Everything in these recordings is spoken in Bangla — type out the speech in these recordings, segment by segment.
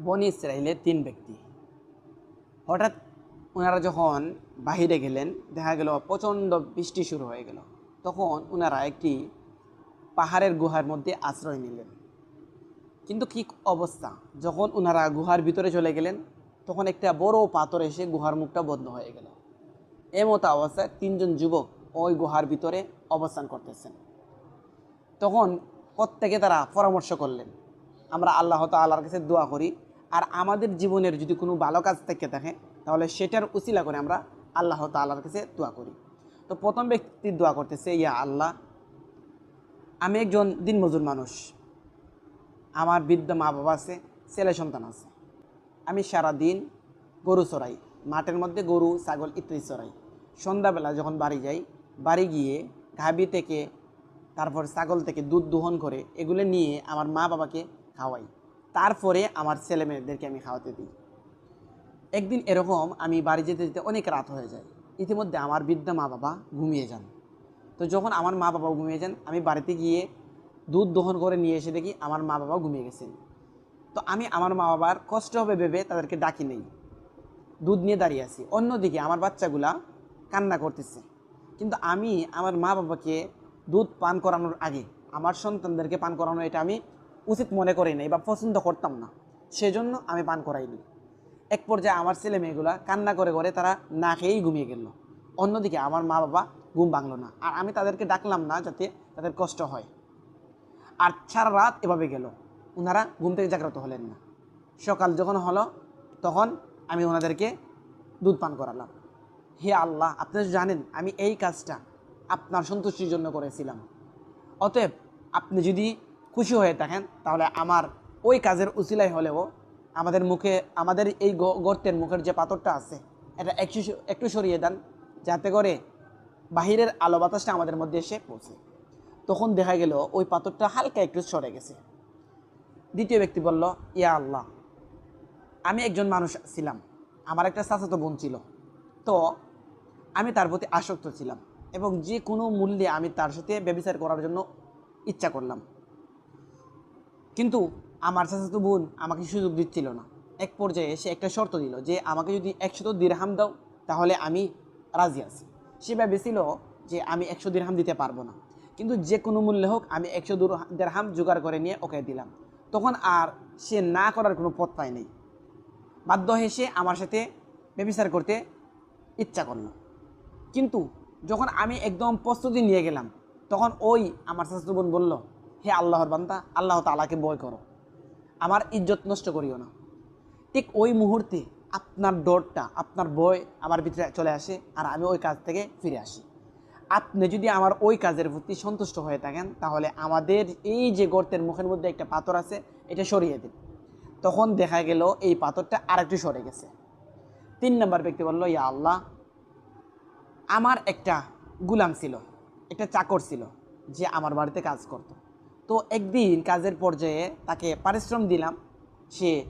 বনি ইসরায়েলের তিন ব্যক্তি। হঠাৎ ওনারা যখন বাহিরে গেলেন, দেখা গেল প্রচণ্ড বৃষ্টি শুরু হয়ে গেল। তখন ওনারা একটি পাহাড়ের গুহার মধ্যে আশ্রয় নিলেন। কিন্তু কি অবস্থা? যখন ওনারা গুহার ভিতরে চলে গেলেন, তখন একটা বড় পাথর এসে গুহার মুখটা বন্ধ হয়ে গেল। এমতো অবস্থায় তিনজন যুবক ওই গুহার ভিতরে অবস্থান করতেছেন। তখন প্রত্যেকে তারা পরামর্শ করলেন, আমরা আল্লাহ তাল্লাহর কাছে দোয়া করি আর আমাদের জীবনের যদি কোনো ভালো কাজ থেকে থাকে তাহলে সেটার উচিলা করে আমরা আল্লাহ তাল্লাহর কাছে দোয়া করি। তো প্রথম ব্যক্তি দোয়া করতেছে, ইয়া আল্লাহ, আমি একজন দিনমজুর মানুষ। আমার বৃদ্ধ মা বাবা আছে, ছেলে সন্তান আছে। আমি সারা দিন গরু চড়াই, মাঠের মধ্যে গরু, ছাগল ইত্যাদি চড়াই। সন্ধ্যাবেলা যখন বাড়ি যাই, বাড়ি গিয়ে গাভী থেকে, তারপর ছাগল থেকে দুধ দোহন করে, এগুলো নিয়ে আমার মা বাবাকে খাওয়াই। তারপরে আমার ছেলে মেয়েদেরকে আমি খাওয়াতে দিই। একদিন এরকম আমি বাড়ি যেতে যেতে অনেক রাত হয়ে যায়। ইতিমধ্যে আমার বৃদ্ধ মা বাবা ঘুমিয়ে যান। তো যখন আমার মা বাবা ঘুমিয়ে যান, আমি বাড়িতে গিয়ে দুধ দহন করে নিয়ে এসে দেখি আমার মা বাবা ঘুমিয়ে গেছেন। তো আমি আমার মা বাবার কষ্ট হবে ভেবে তাদেরকে ডাকি নেই। দুধ নিয়ে দাঁড়িয়ে আছি। অন্যদিকে আমার বাচ্চাগুলা কান্না করতেছে। কিন্তু আমি আমার মা বাবাকে দুধ পান করানোর আগে, আমার সন্তানদেরকে পান করানো এটা আমি উচিত মনে করি নাই বা পছন্দ করতাম না। সেজন্য আমি পান করাইনি। এক পর্যায়ে আমার ছেলে মেয়েগুলা কান্না করে করে তারা না খেয়েই ঘুমিয়ে গেল। অন্যদিকে আমার মা বাবা ঘুম ভাঙলো না। আর আমি তাদেরকে ডাকলাম না যাতে তাদের কষ্ট হয়। আর সারা রাত এভাবে গেল। ওনারা ঘুম থেকে জাগ্রত হলেন না। সকাল যখন হলো, তখন আমি ওনাদেরকে দুধ পান করালাম। হে আল্লাহ, আপনি জানেন আমি এই কাজটা আপনার সন্তুষ্টির জন্য করেছিলাম। অতএব আপনি যদি খুশি হয়ে থাকেন, তাহলে আমার ওই কাজের উচিলাই হলেও আমাদের মুখে, আমাদের এই গর্তের মুখের যে পাথরটা আছে, এটা একটু একটু সরিয়ে দেন, যাতে করে বাহিরের আলো বাতাসটা আমাদের মধ্যে এসে পৌঁছে। তখন দেখা গেল ওই পাথরটা হালকা একটু সরে গেছে। দ্বিতীয় ব্যক্তি বলল, ইয়া আল্লাহ, আমি একজন মানুষ ছিলাম, আমার একটা চাচাতো বোন ছিল। তো আমি তার প্রতি আসক্ত ছিলাম এবং যে কোনো মূল্যে আমি তার সাথে ব্যবচার করার জন্য ইচ্ছা করলাম। কিন্তু আমার চাচাতো বোন আমাকে সুযোগ দিচ্ছিল না। এক পর্যায়ে সে একটা শর্ত দিল যে আমাকে যদি একশত দিরহাম দাও, তাহলে আমি রাজি আছি। সে ভেবেছিল যে আমি একশো দিরহাম দিতে পারব না। কিন্তু যে কোনো মূল্যে হোক আমি একশো দেড়হাম জোগাড় করে নিয়ে ওকে দিলাম। তখন আর সে না করার কোনো পথ পায় নাই। বাধ্য হয়ে সে আমার সাথে ব্যবচার করতে ইচ্ছা করল। কিন্তু যখন আমি একদম প্রস্তুতি নিয়ে গেলাম, তখন ওই আমার শাস্ত্র বোন বলল হে আল্লাহর বান্দা, আল্লাহ তালাকে বয় করো। আমার ইজ্জত নষ্ট করিও না। ঠিক ওই মুহূর্তে আপনার ডরটা, আপনার ভয় আমার ভিতরে চলে আসে আর আমি ওই কাজ থেকে ফিরে আসি। আপনি যদি আমার ওই কাজের প্রতি সন্তুষ্ট হয়ে থাকেন, তাহলে আমাদের এই যে গর্তের মুখের মধ্যে একটা পাথর আছে, এটা সরিয়ে দিন। তখন দেখা গেল এই পাথরটা আরেকটু সরে গেছে। তিন নম্বর ব্যক্তি বলল, ইয়া আল্লাহ, আমার একটা গুলাম ছিল, একটা চাকর ছিল, যে আমার বাড়িতে কাজ করত। তো একদিন কাজের পর্যায়ে তাকে পারিশ্রম দিলাম। সে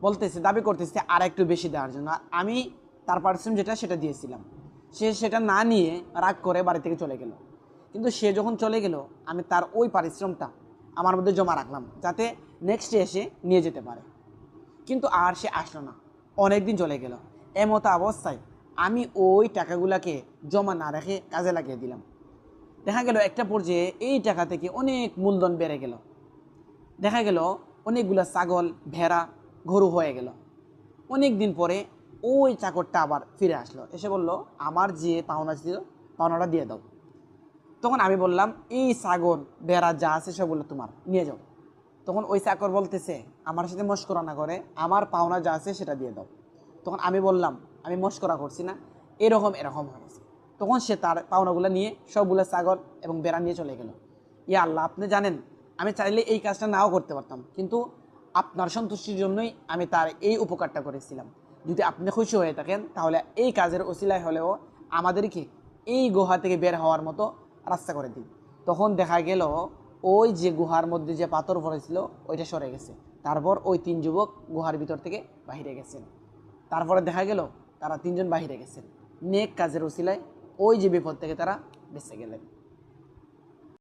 বলতেছে, দাবি করতেছে আর একটু বেশি দেওয়ার জন্য। আর আমি তার পারিশ্রম যেটা, সেটা দিয়েছিলাম। সে সেটা না নিয়ে রাগ করে বাড়ি থেকে চলে গেল। কিন্তু সে যখন চলে গেল, আমি তার ওই পারিশ্রমটা আমার মধ্যে জমা রাখলাম, যাতে নেক্সট এসে নিয়ে যেতে পারে। কিন্তু আর সে আসলো না। অনেক দিন চলে গেল। এমতো অবস্থায় আমি ওই টাকাগুলাকে জমা না রেখে কাজে লাগিয়ে দিলাম। দেখা গেল একটা পর্যায়ে এই টাকা থেকে অনেক মূলধন বেড়ে গেল। দেখা গেল অনেকগুলা ছাগল, ভেড়া, গরু হয়ে গেল। অনেক দিন পরে ওই চাকরটা আবার ফিরে আসলো। এসে বলল, আমার যে পাওনা ছিল, পাওনাটা দিয়ে দাও। তখন আমি বললাম, এই ছাগল বেড়া যা আছে সবগুলো তোমার, নিয়ে যাও। তখন ওই চাকর বলতেছে, আমার সাথে মস্করা না করে, আমার পাওনা যা আছে সেটা দিয়ে দাও। তখন আমি বললাম, আমি মস্করা করছি না, এরকম এরকম হয়েছে। তখন সে তার পাওনাগুলো নিয়ে সবগুলো সাগর এবং বেড়া নিয়ে চলে গেল। ইয়া আল্লাহ, আপনি জানেন, আমি চাইলে এই কাজটা নাও করতে পারতাম, কিন্তু আপনার সন্তুষ্টির জন্যই আমি তার এই উপকারটা করেছিলাম। যদি আপনি খুশি হয়ে থাকেন, তাহলে এই কাজের ওসিলায় হলেও আমাদেরকে এই গুহা থেকে বের হওয়ার মতো রাস্তা করে দিন। তখন দেখা গেল, ওই যে গুহার মধ্যে যে পাথর পড়েছিল, ওইটা সরে গেছে। তারপর ওই তিন যুবক গুহার ভিতর থেকে বাহিরে গেছেন। তারপরে দেখা গেল, তারা তিনজন বাহিরে গেছেন। নেক কাজের ওসিলায় ওই যে বিপদ থেকে তারা বেঁচে গেলেন।